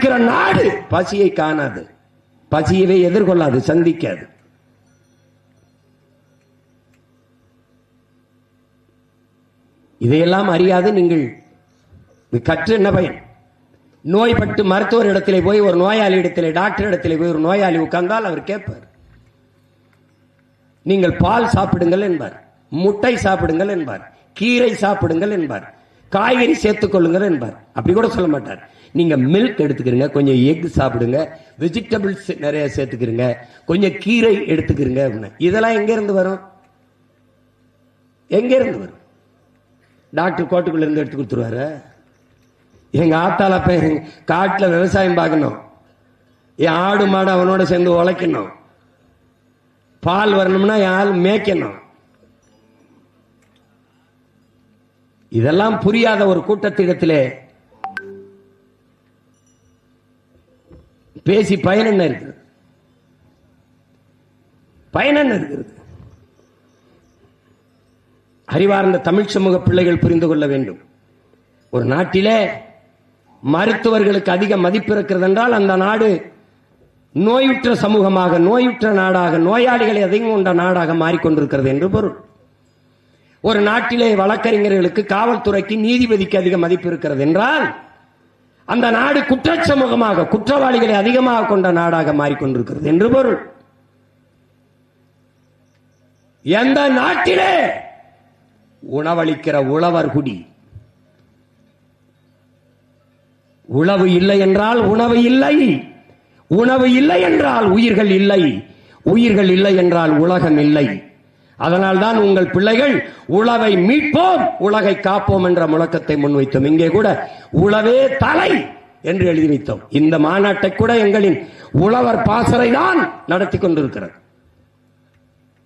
இருக்கிற நாடு பசியை காணாது. பசியவே எதிர்கொள்ளாது சந்திக்காது. இதையெல்லாம் அறியாது நீங்கள். இது கற்று என்ன பயன்? நோய்பட்டு மருத்துவர் இடத்துல போய் ஒரு நோயாளி இடத்திலே டாக்டர் இடத்துல போய் ஒரு நோயாளி உட்கார்ந்தால் அவர் கேட்பார். நீங்கள் பால் சாப்பிடுங்கள் என்பார். முட்டை சாப்பிடுங்கள் என்பார். கீரை சாப்பிடுங்கள் என்பார். காய்கறி சேர்த்துக்கொள்ளுங்க என்பார். அப்படி கூட சொல்ல மாட்டார். நீங்க மில்க் எடுத்துக்கிறீங்க கொஞ்சம் எக் சாப்பிடுங்க வெஜிடபிள்ஸ் நிறைய சேர்த்துக்கிறீங்க கொஞ்சம் கீரை எடுத்துக்கிறீங்க அப்படின்னு. இதெல்லாம் எங்க இருந்து வரும்? எங்க இருந்து வரும்? டாக்டர் கோட்டுக்குள்ள இருந்து எடுத்து கொடுத்துருவாரு. எங்க ஆத்தால காட்டில் விவசாயம் பார்க்கணும். என் ஆடு மாடு அவனோட சேர்ந்து உழைக்கணும். பால் வரணும்னா என் ஆள் மேய்க்கணும். இதெல்லாம் புரியாத ஒரு கூட்டத்திடத்திலே பேசி பயன் என்ன இருக்கிறது? பயன் என்ன இருக்கிறது? அறிவார்ந்த தமிழ் சமூக பிள்ளைகள் புரிந்து கொள்ள வேண்டும். ஒரு நாட்டிலே மருத்துவர்களுக்கு அதிக மதிப்பு இருக்கிறது என்றால் அந்த நாடு நோயுற்ற சமூகமாக நோயுற்ற நாடாக நோயாளிகளை அதிகம் கொண்ட நாடாக மாறிக்கொண்டிருக்கிறது என்று பொருள். ஒரு நாட்டிலே வழக்கறிஞர்களுக்கு காவல்துறைக்கு நீதிபதிக்கு அதிக மதிப்பு இருக்கிறது என்றால் அந்த நாடு குற்ற சமூகமாக குற்றவாளிகளை அதிகமாக கொண்ட நாடாக மாறிக்கொண்டிருக்கிறது என்று பொருள். எந்த நாட்டிலே உணவளிக்கிற உழவர் குடி உழவு இல்லை என்றால் உணவு இல்லை உணவு இல்லை என்றால் உயிர்கள் இல்லை உயிர்கள் இல்லை என்றால் உலகம் இல்லை அதனால்தான் உங்கள் பிள்ளைகள் உழவை மீட்போம் உலகை காப்போம் என்ற முழக்கத்தை முன்வைத்தோம். இங்கே கூட உழவே தலை என்று எழுதி வைத்தோம். இந்த மாநாட்டை கூட எங்களின் உழவர் பாசறை தான் நடத்தி கொண்டிருக்கிறது.